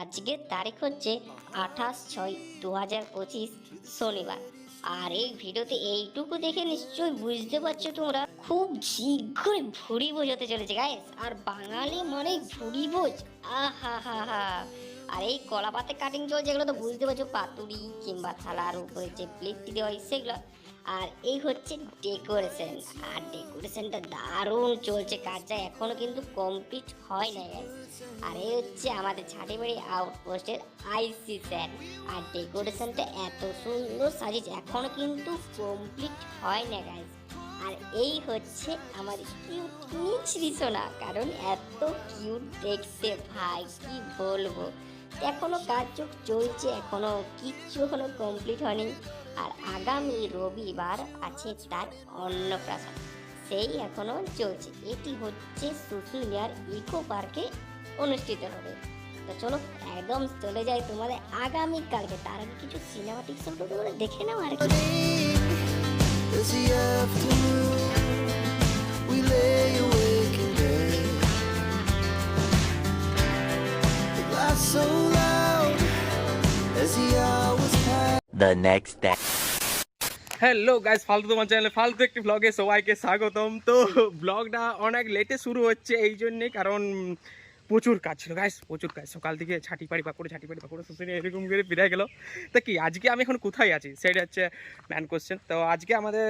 আজকের তারিখ হচ্ছে আঠাশ ছয় দু হাজার পঁচিশ শনিবার। আর এই ভিডিওতে এইটুকু দেখে নিশ্চয়ই বুঝতে পারছ তোমরা, খুব শীঘ্রই ভুড়ি বোঝ হতে চলেছে গাইস আর বাঙালি মানে ভুড়ি বোঝ আহা হা হা আর এই কলা পাতে কাটিং চলছে যেগুলো তো বুঝতে পারছ, পাতুরি কিংবা থালার উপরে যে প্লেটটি দেওয়া হয়, সেগুলো। আর এই হচ্ছে ডেকোরেশন আর ডেকোরেশনটা দারুণ চলছে কাজটা, এখনও কিন্তু কমপ্লিট হয় না। আর এই হচ্ছে আমাদের ঝাঁটিবাড়ি আউটপোস্টের আইসি স্যার আর ডেকোরেশনটা এত সুন্দর সাজিয়েছে, এখনও কিন্তু কমপ্লিট হয় না গাইজ আর এই হচ্ছে আমার কিউট মিছরি কারণ এত কিউট দেখতে, ভাই, কি বলব? এখনও কাজ চোখ চলছে এখনও কিচ্ছু এখনও কমপ্লিট হয়নি আর আগামী রবিবার আছে তার অন্নপ্রাশন সেই এখনও চলছে এটি হচ্ছে শুশুনিয়ার ইকো পার্কে অনুষ্ঠিত হবে তো চলো একদম চলে যাই তোমাদের আগামীকালকে তার আগে কিছু সিনেমাটিক শব্দ তোমরা দেখে নাও আর কি so loud as the hours pass. the next day. Hello guys ফালতু তোমার চ্যানেলে ফালতু একটি ব্লগে সবাইকে স্বাগতম। তো ব্লগটা অনেক লেটে শুরু হচ্ছে এই জন্যে কারণ প্রচুর কাজ ছিল। গাইস প্রচুর কাজ। সকাল থেকে ছাটি পাড়ি পাকুড়ে ছাটি পাড়ি পাকুড়ে শুনে এরকম করে ফিরে গেল। তা কি আজকে আমি এখন কোথায় আছি? সেটা হচ্ছে ম্যান কোশ্চেন তো আজকে আমাদের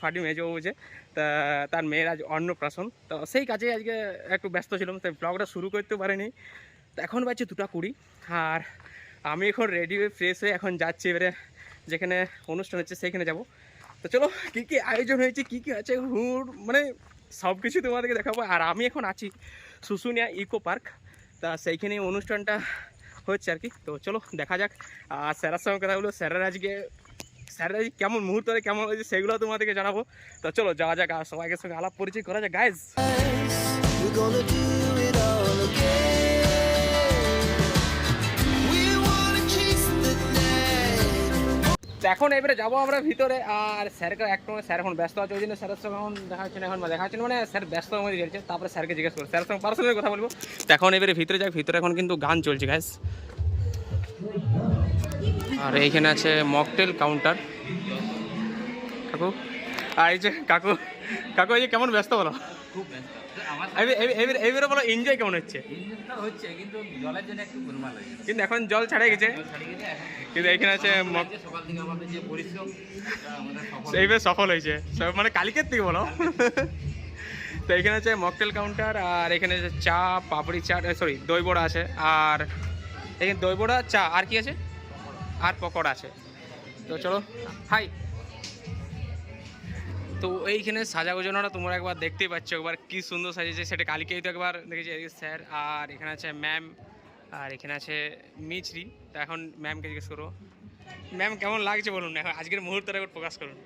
ফাটি মেজো যে তা তার মেয়ের আজ অন্নপ্রাশন। তো সেই কাজে আজকে একটু ব্যস্ত ছিলাম তাই ব্লগটা শুরু করতে পারিনি। তো এখন বাজছে দুটা কুড়ি। আর আমি এখন রেডি হয়ে ফ্রেশ হয়ে এখন যাচ্ছি, এবারে যেখানে অনুষ্ঠান হচ্ছে সেইখানে যাব। তো চলো, কী কী আয়োজন হয়েছে, কী কী আছে হুর মানে সব কিছু তোমাদেরকে দেখাবো। আর আমি এখন আছি শুশুনিয়া ইকো পার্ক তা সেইখানে অনুষ্ঠানটা হচ্ছে আর কি। তো চলো, দেখা যাক। আর স্যারের সঙ্গে কথা বলব। স্যারের আজকে স্যারের আজকে কেমন মুহূর্তে কেমন হয়েছে সেগুলো তোমাদেরকে জানাব। তো চলো, যাওয়া যাক আর সবাইকে সঙ্গে আলাপ পরিচয় করা যাক। গাইজ তো এখন এবারে যাব আমরা ভিতরে। আর স্যারকে একটু স্যার এখন ব্যস্ত আছে, ওই জন্য স্যারের সঙ্গে এখন দেখা হচ্ছে না, এখন দেখা হচ্ছে মানে স্যার ব্যস্ত মধ্যে গেছে, তারপরে স্যারকে জিজ্ঞেস করব। স্যারের সঙ্গে পার্সোনালি কথা বলব। তো এখন এবারে ভিতরে যাক, ভিতরে এখন কিন্তু গান চলছে গ্যাস আর এইখানে আছে মকটেল কাউন্টার কাকু, আর এই যে কাকু কাকু, এই যে কেমন ব্যস্ত বলো? খুব ব্যস্ত। আমার বলো এনজয় কেমন হচ্ছে? হচ্ছে কিন্তু জলের জন্য একটু গোলমাল হয়ে কিন্তু এখন জল ছাড়ে গেছে। কিন্তু এখানে আছে সকাল থেকে আমাদের যে পরিশ্রম সফল এইবার সফল হয়েছে। মানে কালিকের থেকে বলো। তো এখানে আছে মকটেল কাউন্টার আর এখানে আছে চা পাপড়ি চা সরি দই বড়া আছে। আর এখানে দই বড়া চা আর কি আছে? আর পকোড়া আছে। তো চলো হাই তো এইখানে সাজা গোজানোটা তোমরা একবার দেখতেই পাচ্ছ একবার কি সুন্দর সাজিয়েছে। সেটা কালকেই তো একবার দেখেছি এদিকে স্যার আর এখানে আছে ম্যাম আর এখানে আছে মিছরি। তো এখন ম্যামকে জিজ্ঞেস করব ম্যাম কেমন লাগছে বলুন? এখন আজকের মুহূর্তটা একবার প্রকাশ করুন।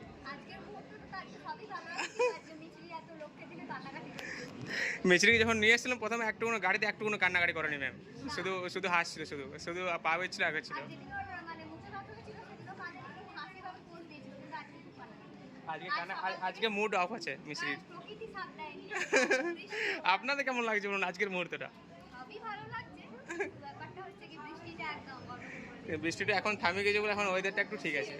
মিছরিকে যখন নিয়ে এসেছিলাম প্রথমে একটু কোনো গাড়িতে একটু কোনো কান্নাকাটি করেনি ম্যাম। শুধু শুধু হাসছিল শুধু শুধু পা বেছিল আগে ছিল আর যেদিন ওর মানে মুখে কথা ছিল সেদিনও কান্না খুব হাসি ভাবে পোজ দিয়েছিল কিন্তু আজকে খুব ভালো লাগছে। আজকে আজ- আজকে মুড অফ আছে দেয়নি আপনাদের কেমন লাগছে বলুন আজকের মুহূর্তটা? বৃষ্টিটা এখন থামে গেছে বলে এখন ওয়েদারটা একটু ঠিক আছে।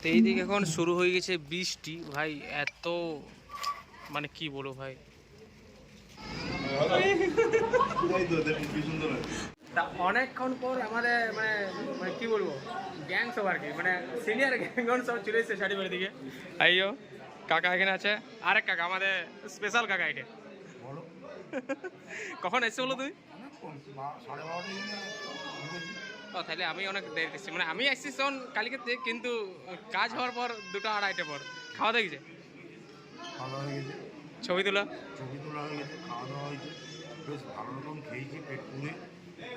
তো এইদিকে এখন শুরু হয়ে গেছে বৃষ্টি। ভাই এত মানে কি বলব ভাই? তা অনেকক্ষণ পর আমাদের মানে মানে কি বলব গ্যাং সব আর কি মানে সিনিয়র গ্যাংগন সব চলে এসেছে শাড়ি বাড়ি দিকে। আইও কাকা এখানে আছে? আরেক কাকা আমাদের স্পেশাল কাকা এটা। কখন এসছে বলো তুমি? ও তাহলে আমি অনেক দেরি এসেছি মানে আমি এসেছি তখন কালকে কিন্তু কাজ হওয়ার পর দুটো আড়াইটে পর। খাওয়া দেখছে খাওয়া দাওয়া হয়ে গেছে। ছবি তোলা? ছবি তোলা হয়ে গেছে খাওয়া দাওয়া হয়েছে। বেশ ভালো রকম খেয়েছি পেট পুড়ে।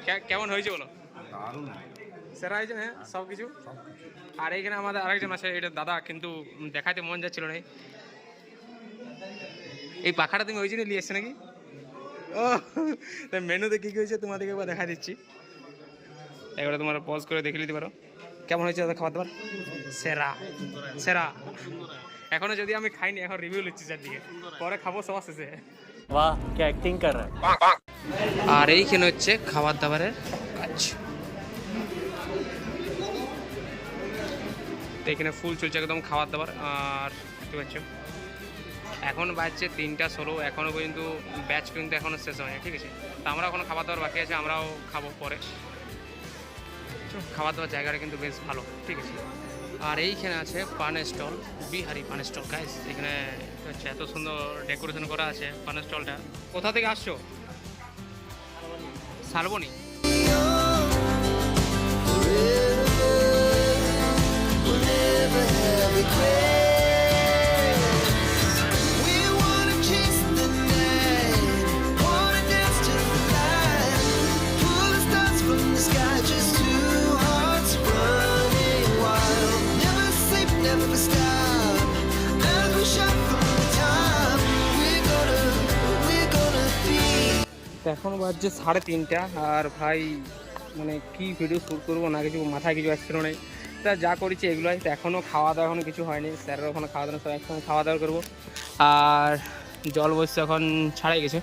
কে- কেমন হয়েছে বলো? দারুণ। সেরা হয়েছে হ্যাঁ সব কিছু আর এইখানে আমাদের আরেকজন আছে এটা দাদা কিন্তু দেখাতে মন যাচ্ছিল না। এই পাখাটা তুমি ওই জন্য নিয়ে এসছো নাকি? ও মেনুতে কী কী হয়েছে তোমাদেরকে একবার দেখা দিচ্ছি। এগুলো তোমার পজ করে দেখে নিতে পারো। কেমন হয়েছে দাদা খাবার দাবার? সেরা। সেরা। এখনও যদি আমি খাইনি এখন রিভিউ লিখছি চারদিকে। পরে খাব সব শেষে। বাহ আর এইখানে হচ্ছে খাবার দাবারের কাজ। তো এখানে ফুল চলছে একদম খাবার দাবার। আর কি পাচ্ছ এখন বাজছে তিনটা ষোলো। এখনও পর্যন্ত ব্যাচ কিন্তু এখনও শেষ হয়নি ঠিক আছে? তো আমরা এখনও খাবার দাবার বাকি আছে আমরাও খাব পরে। খাবার দাবার জায়গাটা কিন্তু বেশ ভালো ঠিক আছে আর এইখানে আছে পান স্টল বিহারি পান স্টল গাইস এখানে হচ্ছে এত সুন্দর ডেকোরেশন করা আছে পান স্টলটা কোথা থেকে আসছো শালবনি We'll never have. এখন বাজছে সাড়ে তিনটা, আর ভাই মানে কি ভিডিও শ্যুট করব, না কিছু, মাথায় কিছু আসছিল না। তা যা করেছি এগুলোই, তো এখনও খাওয়া দাওয়া এখনও কিছু হয়নি স্যারের ওখানে খাওয়া দাওয়া সব একসঙ্গে খাওয়া দাওয়া করব। আর জল বসছে এখন ছাড়াই গেছে।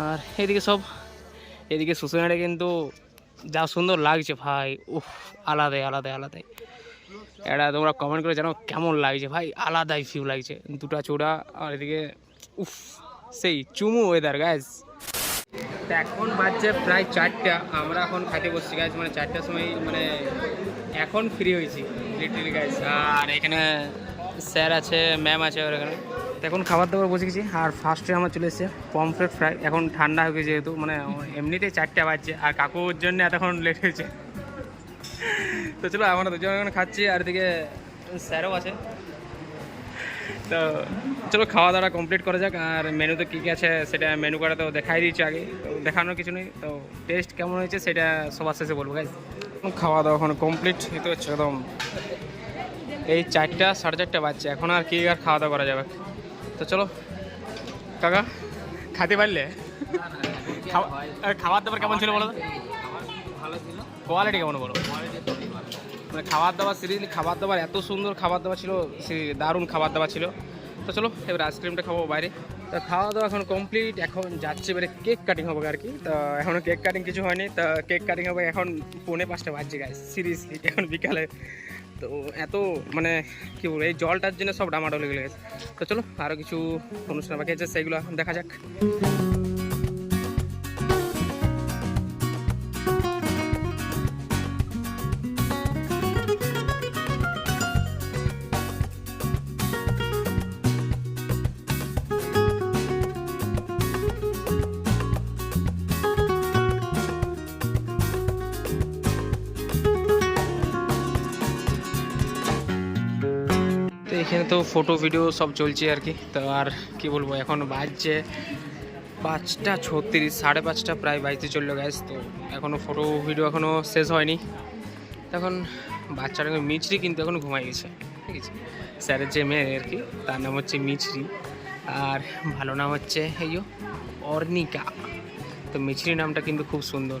আর এদিকে সব, এদিকে শুশুনাটা কিন্তু যা সুন্দর লাগছে ভাই, উফ, আলাদাই আলাদাই আলাদাই। এটা তোমরা কমেন্ট করে জানো কেমন লাগছে ভাই, আলাদাই ফিউ লাগছে। দুটা চূড়া, আর এদিকে, উফ, সেই চুমু ওয়েদার গ্যাস এখন বাজছে প্রায় চারটা, আমরা এখন খাইতে বসছি গাছ মানে চারটার সময় মানে এখন ফ্রি হয়েছি লিটারেলি গাছ আর এখানে স্যার আছে ম্যাম আছে ওর এখানে। এখন খাবার দাবার বসে গেছি আর ফার্স্টে আমার চলে এসেছে পমফ্রেট ফ্রাই এখন ঠান্ডা হয়ে গেছে যেহেতু মানে এমনিতেই চারটা বাজছে, আর কাকুর জন্য এতক্ষণ লেট হয়েছে। তো চলো, আমরা দুজন এখন খাচ্ছি, আর এদিকে স্যারও আছে। তো চলো খাওয়া দাওয়া কমপ্লিট করা যাক আর মেনুতে কী কী আছে সেটা মেনু কার্ডে তো দেখাই দিয়েছি আগে। তো দেখানোর কিছু নেই তো টেস্ট কেমন হয়েছে সেটা সবার শেষে বলব গাইজ খাওয়া দাওয়া এখন কমপ্লিট তো হচ্ছে একদম এই চারটা সাড়ে চারটা বাজছে এখন আর কি আর খাওয়া দাওয়া করা যাবে? তো চলো কাকা খাতে পারলে? খাওয়া- দাবার কেমন ছিল বলো তো? ভালো ছিল। কোয়ালিটি কেমন বলো? মানে খাবার দাবার সিরিয়াসলি খাবার দাবার এত সুন্দর খাবার দাবার ছিল দারুণ খাবার দাবার ছিল। তো চলো, এবার আইসক্রিমটা খাব বাইরে। তো খাওয়া দাওয়া এখন কমপ্লিট এখন যাচ্ছে এবারে কেক কাটিং হবে আর কি। তো এখনও কেক কাটিং কিছু হয়নি, তা কেক কাটিং হবে এখন পৌনে পাঁচটা বাজছে গাছ সিরিয়াসলি এখন বিকালে। তো এত মানে কী বলব, এই জলটার জন্য সব ডামাডোল লেগে গেছে তো চলো আরও কিছু অনুষ্ঠান বাকি আছে, সেগুলো এখন দেখা যাক। এখানে তো ফটো ভিডিও সব চলছে আর কি। তো আর কি বলব, এখন বাজছে পাঁচটা ছত্রিশ, সাড়ে পাঁচটা প্রায় বাজতে চলল গ্যাস তো এখনও ফটো ভিডিও এখনও শেষ হয়নি। তখন বাচ্চাটা মিছরি কিন্তু এখন ঘুমাই গেছে, ঠিক আছে? স্যারের যে মেয়ে আর কি, তার নাম হচ্ছে মিছরি। আর ভালো নাম হচ্ছে, এই অর্নিকা। তো মিছরি নামটা কিন্তু খুব সুন্দর।